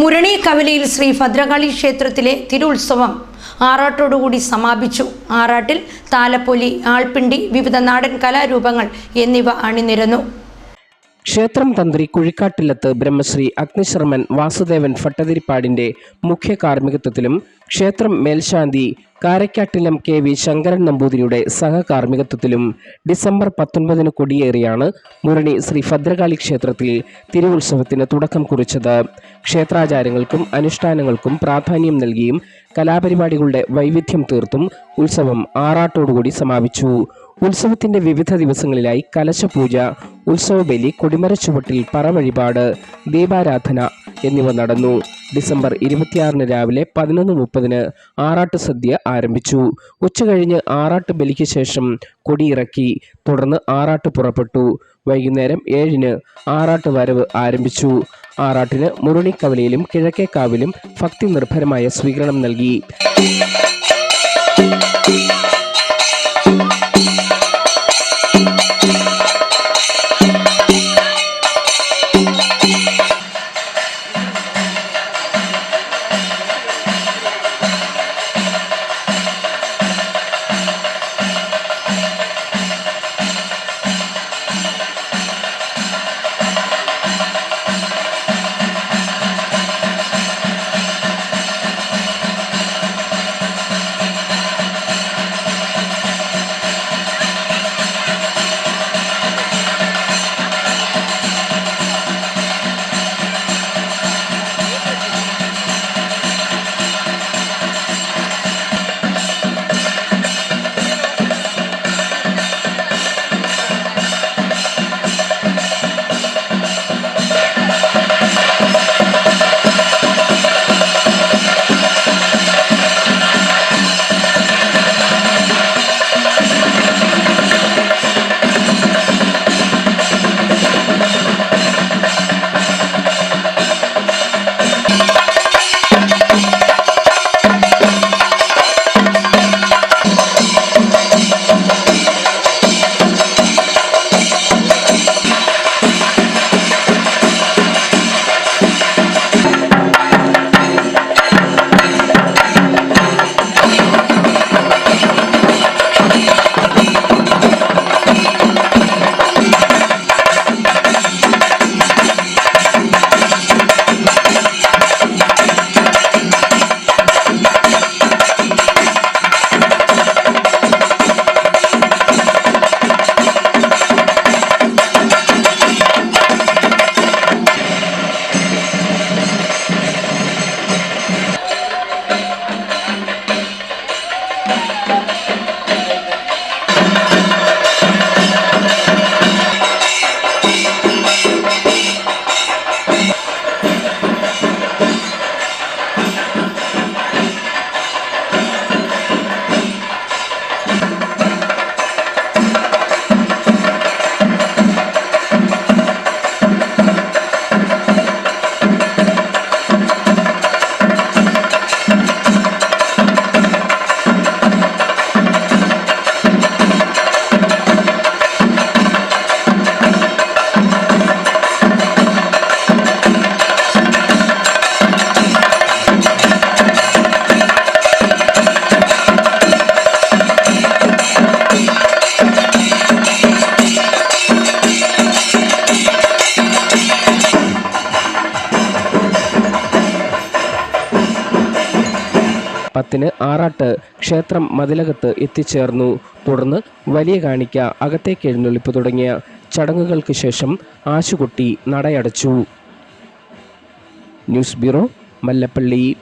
മുരണി കവലയിൽ ശ്രീ ഭദ്രകാളി ക്ഷേത്രത്തിലെ തിരുത്സവം ആറാട്ടോടുകൂടി സമാപിച്ചു. ആറാട്ടിൽ താലപ്പൊലി ആൾപ്പിണ്ടി വിവിധ നാടൻ കലാരൂപങ്ങൾ എന്നിവ അണിനിരന്നു. ക്ഷേത്രം തന്ത്രി കുഴിക്കാട്ടിലത്ത് ബ്രഹ്മശ്രീ അഗ്നിശർമ്മൻ വാസുദേവൻ ഭട്ടതിരിപ്പാടിന്റെ മുഖ്യ കാർമ്മികത്വത്തിലും ക്ഷേത്രം മേൽശാന്തി കാരക്കാട്ടിലം കെ വി ശങ്കരൻ നമ്പൂതിരിയുടെ സഹകാർമ്മികത്വത്തിലും ഡിസംബർ പത്തൊൻപതിന് കൊടിയേറിയാണ് മുരണി ശ്രീ ഭദ്രകാളി ക്ഷേത്രത്തിൽ തിരുവുത്സവത്തിന് തുടക്കം കുറിച്ചത്. ക്ഷേത്രാചാരങ്ങൾക്കും അനുഷ്ഠാനങ്ങൾക്കും പ്രാധാന്യം നൽകിയും കലാപരിപാടികളുടെ വൈവിധ്യം തീർത്തും ഉത്സവം ആറാട്ടോടുകൂടി സമാപിച്ചു. ഉത്സവത്തിന്റെ വിവിധ ദിവസങ്ങളിലായി കലശപൂജ ഉത്സവബലി കൊടിമര ചുവട്ടിൽ പറവഴിപാട് ദീപാരാധന എന്നിവ നടന്നു. ഡിസംബർ ഇരുപത്തിയാറിന് രാവിലെ പതിനൊന്ന് മുപ്പതിന് ആറാട്ട് സദ്യ ആരംഭിച്ചു. ഉച്ചകഴിഞ്ഞ് ആറാട്ട് ബലിക്ക് ശേഷം കൊടിയിറക്കി തുടർന്ന് ആറാട്ട് പുറപ്പെട്ടു. വൈകുന്നേരം ഏഴിന് ആറാട്ട് വരവ് ആരംഭിച്ചു. ആറാട്ടിന് മുരളിക്കവലയിലും കിഴക്കേക്കാവിലും ഭക്തി നിർഭരമായ സ്വീകരണം നൽകി. പത്തിന് ആറാട്ട് ക്ഷേത്രം മതിലകത്ത് എത്തിച്ചേർന്നു. തുടർന്ന് വലിയ കാണിക്ക അകത്തേക്ക് എഴുന്നള്ളിപ്പ് തുടങ്ങിയ ചടങ്ങുകൾക്ക് ശേഷം ആശുകുട്ടി നടയടച്ചു. News bureau Mallappally.